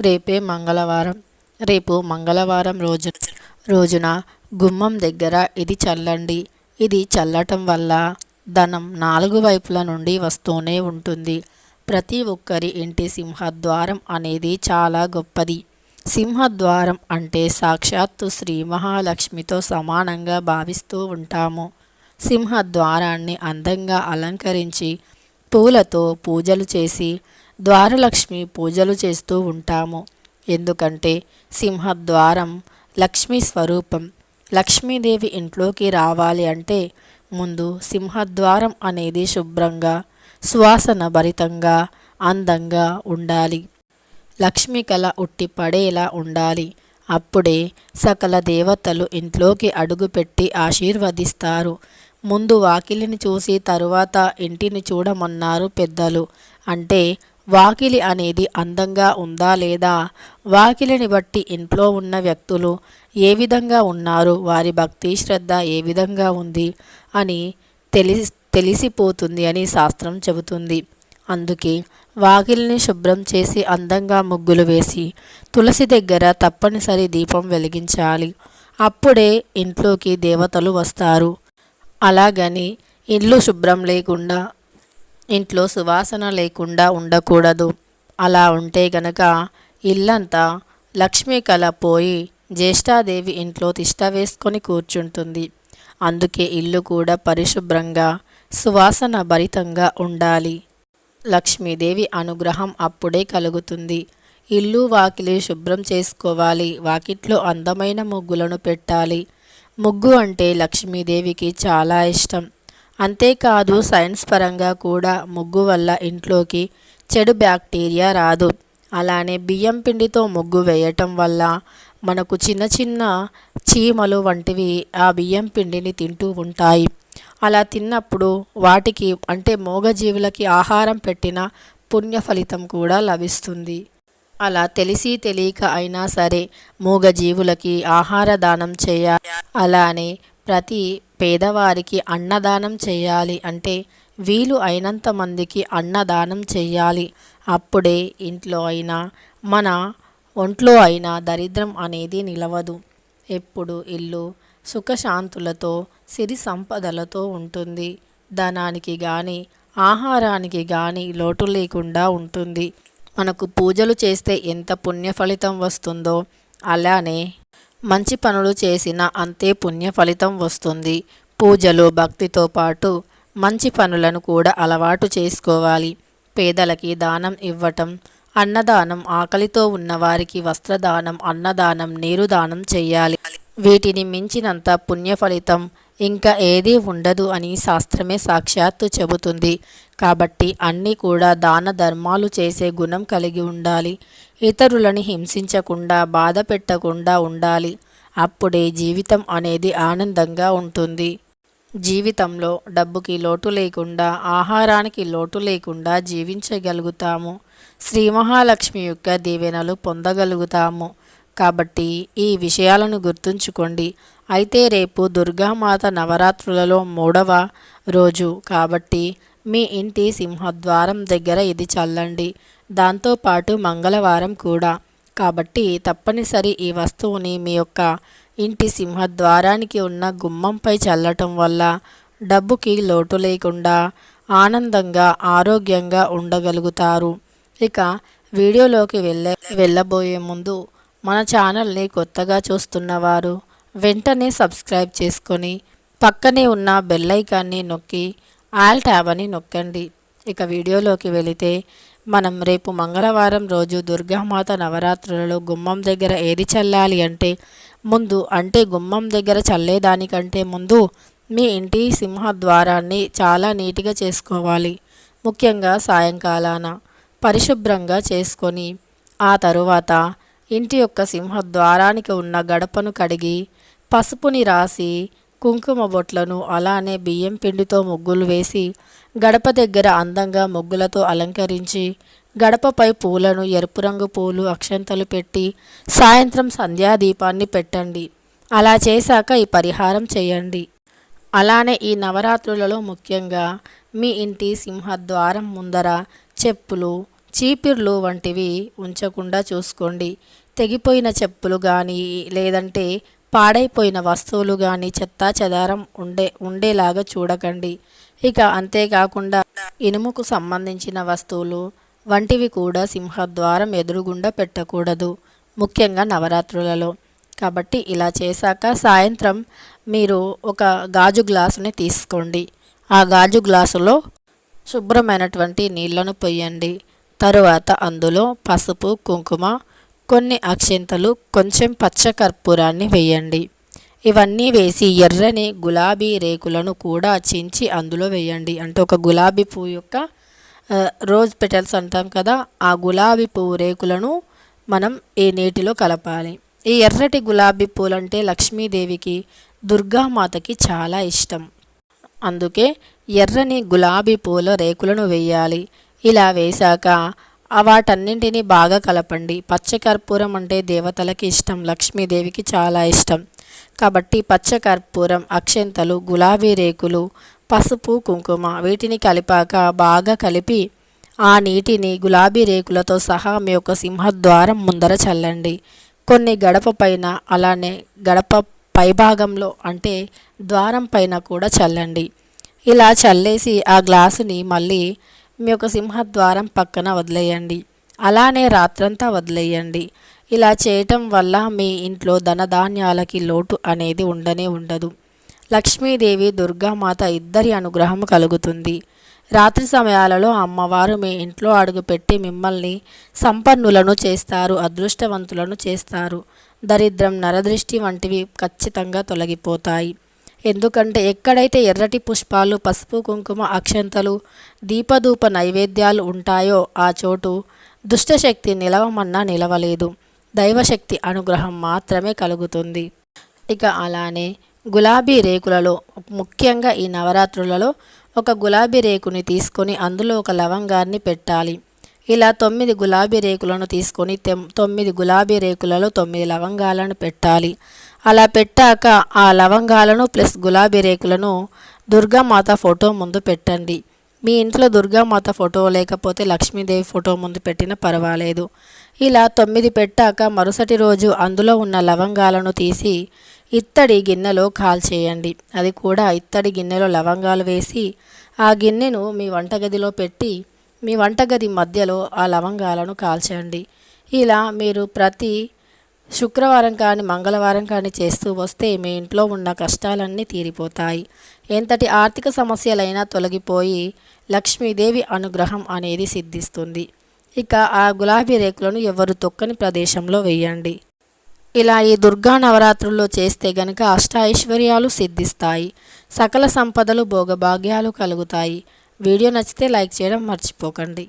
రేపే మంగళవారం. రేపు మంగళవారం రోజు రోజున గుమ్మం దగ్గర ఇది చల్లండి. ఇది చల్లటం వల్ల ధనం నాలుగు వైపుల నుండి వస్తూనే ఉంటుంది. ప్రతి ఒక్కరి ఇంటి సింహద్వారం అనేది చాలా గొప్పది. సింహద్వారం అంటే సాక్షాత్తు శ్రీ మహాలక్ష్మితో సమానంగా భావిస్తూ ఉంటాము. సింహద్వారాన్ని అందంగా అలంకరించి పూలతో పూజలు చేసి ద్వారలక్ష్మి పూజలు చేస్తూ ఉంటాము. ఎందుకంటే సింహద్వారం లక్ష్మీ స్వరూపం. లక్ష్మీదేవి ఇంట్లోకి రావాలి అంటే ముందు సింహద్వారం అనేది శుభ్రంగా సువాసన భరితంగా అందంగా ఉండాలి. లక్ష్మి కళ ఉట్టిపడేలా ఉండాలి. అప్పుడే సకల దేవతలు ఇంట్లోకి అడుగుపెట్టి ఆశీర్వదిస్తారు. ముందు వాకిలిని చూసి తరువాత ఇంటిని చూడమన్నారు పెద్దలు. అంటే వాకిలి అనేది అందంగా ఉందా లేదా? వాకిలిని బట్టి ఇంట్లో ఉన్న వ్యక్తులు ఏ విధంగా ఉన్నారు? వారి భక్తి శ్రద్ధ ఏ విధంగా ఉంది? అని తెలిసి తెలిసిపోతుంది అని శాస్త్రం చెబుతుంది. అందుకే వాకిలిని శుభ్రం చేసి అందంగా ముగ్గులు వేసి తులసి దగ్గర తప్పనిసరి దీపం వెలిగించాలి. అప్పుడే ఇంట్లోకి దేవతలు వస్తారు. అలాగని ఇల్లు శుభ్రం లేకుండా ఇంట్లో సువాసన లేకుండా ఉండకూడదు. అలా ఉంటే గనక ఇల్లంతా లక్ష్మీ కళ పోయి జ్యేష్ఠాదేవి ఇంట్లో తిష్ట వేసుకొని కూర్చుంటుంది. అందుకే ఇల్లు కూడా పరిశుభ్రంగా సువాసన భరితంగా ఉండాలి. లక్ష్మీదేవి అనుగ్రహం అప్పుడే కలుగుతుంది. ఇల్లు వాకిలి శుభ్రం చేసుకోవాలి. వాకిట్లో అందమైన ముగ్గులను పెట్టాలి. ముగ్గు అంటే లక్ష్మీదేవికి చాలా ఇష్టం. అంతేకాదు సైన్స్ పరంగా కూడా ముగ్గు వల్ల ఇంట్లోకి చెడు బ్యాక్టీరియా రాదు. అలానే బియ్యం పిండితో ముగ్గు వేయటం వల్ల మనకు చిన్న చిన్న చీమలు వంటివి ఆ బియ్యం పిండిని తింటూ ఉంటాయి. అలా తిన్నప్పుడు వాటికి అంటే మూగజీవులకి ఆహారం పెట్టిన పుణ్య ఫలితం కూడా లభిస్తుంది. అలా తెలిసి తెలియక అయినా సరే మూగజీవులకి ఆహార దానం చేయాలి. అలానే ప్రతి పేదవారికి అన్నదానం చేయాలి అంటే వీలు అయినంత మందికి అన్నదానం చేయాలి. అప్పుడే ఇంట్లో అయినా మన ఒంట్లో అయినా దరిద్రం అనేది నిలవదు. ఎప్పుడు ఇల్లు సుఖశాంతులతో సిరి సంపదలతో ఉంటుంది. ధనానికి కానీ ఆహారానికి కానీ లోటు లేకుండా ఉంటుంది. మనకు పూజలు చేస్తే ఎంత పుణ్య ఫలితం వస్తుందో అలానే మంచి పనులు చేసిన అంతే పుణ్య ఫలితం వస్తుంది. పూజలు భక్తితో పాటు మంచి పనులను కూడా అలవాటు చేసుకోవాలి. పేదలకి దానం ఇవ్వటం అన్నదానం ఆకలితో ఉన్నవారికి వస్త్రదానం అన్నదానం నీరుదానం చేయాలి. వీటిని మించినంత పుణ్య ఫలితం ఇంకా ఏదీ ఉండదు అని శాస్త్రమే సాక్షాత్తు చెబుతుంది. కాబట్టి అన్నీ కూడా దాన ధర్మాలు చేసే గుణం కలిగి ఉండాలి. ఇతరులని హింసించకుండా బాధ పెట్టకుండా ఉండాలి. అప్పుడే జీవితం అనేది ఆనందంగా ఉంటుంది. జీవితంలో డబ్బుకి లోటు లేకుండా ఆహారానికి లోటు లేకుండా జీవించగలుగుతాము. శ్రీ మహాలక్ష్మి యొక్క దీవెనలు పొందగలుగుతాము. కాబట్టి ఈ విషయాలను గుర్తుంచుకోండి. అయితే రేపు దుర్గామాత నవరాత్రులలో మూడవ రోజు కాబట్టి మీ ఇంటి సింహద్వారం దగ్గర ఇది చల్లండి. దాంతోపాటు మంగళవారం కూడా. కాబట్టి తప్పనిసరి ఈ వస్తువుని మీ యొక్క ఇంటి సింహద్వారానికి ఉన్న గుమ్మంపై చల్లటం వల్ల డబ్బుకి లోటు లేకుండా ఆనందంగా ఆరోగ్యంగా ఉండగలుగుతారు. ఇక వీడియోలోకి వెళ్ళే వెళ్ళబోయే ముందు మన ఛానల్ని కొత్తగా చూస్తున్నవారు వెంటనే సబ్స్క్రైబ్ చేసుకొని పక్కనే ఉన్న బెల్లైకాన్ని నొక్కి ఆల్ ట్యాబ్ అని నొక్కండి. ఇక వీడియోలోకి వెళితే మనం రేపు మంగళవారం రోజు దుర్గామాత నవరాత్రులలో గుమ్మం దగ్గర ఏది చల్లాలి అంటే ముందు అంటే గుమ్మం దగ్గర చల్లేదానికంటే ముందు మీ ఇంటి సింహద్వారాన్ని చాలా నీట్గా చేసుకోవాలి. ముఖ్యంగా సాయంకాలాన పరిశుభ్రంగా చేసుకొని ఆ తరువాత ఇంటి యొక్క సింహద్వారానికి ఉన్న గడపను కడిగి పసుపుని రాసి కుంకుమ బొట్లను అలానే బియ్యం పిండితో ముగ్గులు వేసి గడప దగ్గర అందంగా ముగ్గులతో అలంకరించి గడపపై పూలను ఎరుపు రంగు పూలు అక్షంతలు పెట్టి సాయంత్రం సంధ్యాదీపాన్ని పెట్టండి. అలా చేశాక ఈ పరిహారం చేయండి. అలానే ఈ నవరాత్రులలో ముఖ్యంగా మీ ఇంటి సింహద్వారం ముందర చెప్పులు చీపిర్లు వంటివి ఉంచకుండా చూసుకోండి. తెగిపోయిన చెప్పులు కానీ లేదంటే పాడైపోయిన వస్తువులు కానీ చెత్తా చెదారం ఉండే ఉండేలాగా చూడకండి. ఇక అంతేకాకుండా ఇనుముకు సంబంధించిన వస్తువులు వంటివి కూడా సింహద్వారం ఎదురుగుండా పెట్టకూడదు. ముఖ్యంగా నవరాత్రులలో. కాబట్టి ఇలా చేశాక సాయంత్రం మీరు ఒక గాజు గ్లాసుని తీసుకోండి. ఆ గాజు గ్లాసులో శుభ్రమైనటువంటి నీళ్ళను పొయ్యండి. తరువాత అందులో పసుపు కుంకుమ కొన్ని అక్షింతలు కొంచెం పచ్చకర్పూరాన్ని వేయండి. ఇవన్నీ వేసి ఎర్రని గులాబీ రేకులను కూడా చించి అందులో వేయండి. అంటే ఒక గులాబీ పువ్వు యొక్క రోజ్ పెటల్స్ అంటాం కదా ఆ గులాబీ పువ్వు రేకులను మనం ఈ నీటిలో కలపాలి. ఈ ఎర్రటి గులాబీ పూలంటే లక్ష్మీదేవికి దుర్గామాతకి చాలా ఇష్టం. అందుకే ఎర్రని గులాబీ పూల రేకులను వేయాలి. ఇలా వేశాక వాటన్నింటినీ బాగా కలపండి. పచ్చకర్పూరం అంటే దేవతలకి ఇష్టం లక్ష్మీదేవికి చాలా ఇష్టం. కాబట్టి పచ్చకర్పూరం అక్షంతలు గులాబీ రేకులు పసుపు కుంకుమ వీటిని కలిపాక బాగా కలిపి ఆ నీటిని గులాబీ రేకులతో సహా మీ యొక్క సింహద్వారం ముందర చల్లండి. కొన్ని గడప పైన అలానే గడప పైభాగంలో అంటే ద్వారం పైన కూడా చల్లండి. ఇలా చల్లేసి ఆ గ్లాసుని మళ్ళీ మీ యొక్క సింహద్వారం పక్కన వదిలేయండి. అలానే రాత్రంతా వదిలేయండి. ఇలా చేయటం వల్ల మీ ఇంట్లో ధనధాన్యాలకి లోటు అనేది ఉండనే ఉండదు. లక్ష్మీదేవి దుర్గామాత ఇద్దరి అనుగ్రహం కలుగుతుంది. రాత్రి సమయాలలో అమ్మవారు మీ ఇంట్లో అడుగుపెట్టి మిమ్మల్ని సంపన్నులను చేస్తారు అదృష్టవంతులను చేస్తారు. దరిద్రం నరదృష్టి వంటివి ఖచ్చితంగా తొలగిపోతాయి. ఎందుకంటే ఎక్కడైతే ఎర్రటి పుష్పాలు పసుపు కుంకుమ అక్షంతలు దీపధూప నైవేద్యాలు ఉంటాయో ఆ చోటు దుష్టశక్తి నిలవమన్నా నిలవలేదు. దైవశక్తి అనుగ్రహం మాత్రమే కలుగుతుంది. ఇక అలానే గులాబీ రేకులలో ముఖ్యంగా ఈ నవరాత్రులలో ఒక గులాబీ రేకుని తీసుకొని అందులో ఒక లవంగాన్ని పెట్టాలి. ఇలా తొమ్మిది గులాబీ రేకులను తీసుకొని తొమ్మిది గులాబీ రేకులలో తొమ్మిది లవంగాలను పెట్టాలి. అలా పెట్టాక ఆ లవంగాలను ప్లస్ గులాబీ రేకులను దుర్గామాత ఫోటో ముందు పెట్టండి. మీ ఇంట్లో దుర్గామాత ఫోటో లేకపోతే లక్ష్మీదేవి ఫోటో ముందు పెట్టినా పర్వాలేదు. ఇలా తొమ్మిది పెట్టాక మరుసటి రోజు అందులో ఉన్న లవంగాలను తీసి ఇత్తడి గిన్నెలో కాల్చేయండి. అది కూడా ఇత్తడి గిన్నెలో లవంగాలు వేసి ఆ గిన్నెను మీ వంటగదిలో పెట్టి మీ వంటగది మధ్యలో ఆ లవంగాలను కాల్చండి ఇలా మీరు ప్రతి శుక్రవారం కానీ మంగళవారం కానీ చేస్తూ వస్తే మీ ఇంట్లో ఉన్న కష్టాలన్నీ తీరిపోతాయి. ఎంతటి ఆర్థిక సమస్యలైనా తొలగిపోయి లక్ష్మీదేవి అనుగ్రహం అనేది సిద్ధిస్తుంది. ఇక ఆ గులాబీ రేకులను ఎవరు తొక్కని ప్రదేశంలో వేయండి. ఇలా ఈ దుర్గా నవరాత్రుల్లో చేస్తే గనక అష్టైశ్వర్యాలు సిద్ధిస్తాయి. సకల సంపదలు భోగభాగ్యాలు కలుగుతాయి. వీడియో నచ్చితే లైక్ చేయడం మర్చిపోకండి.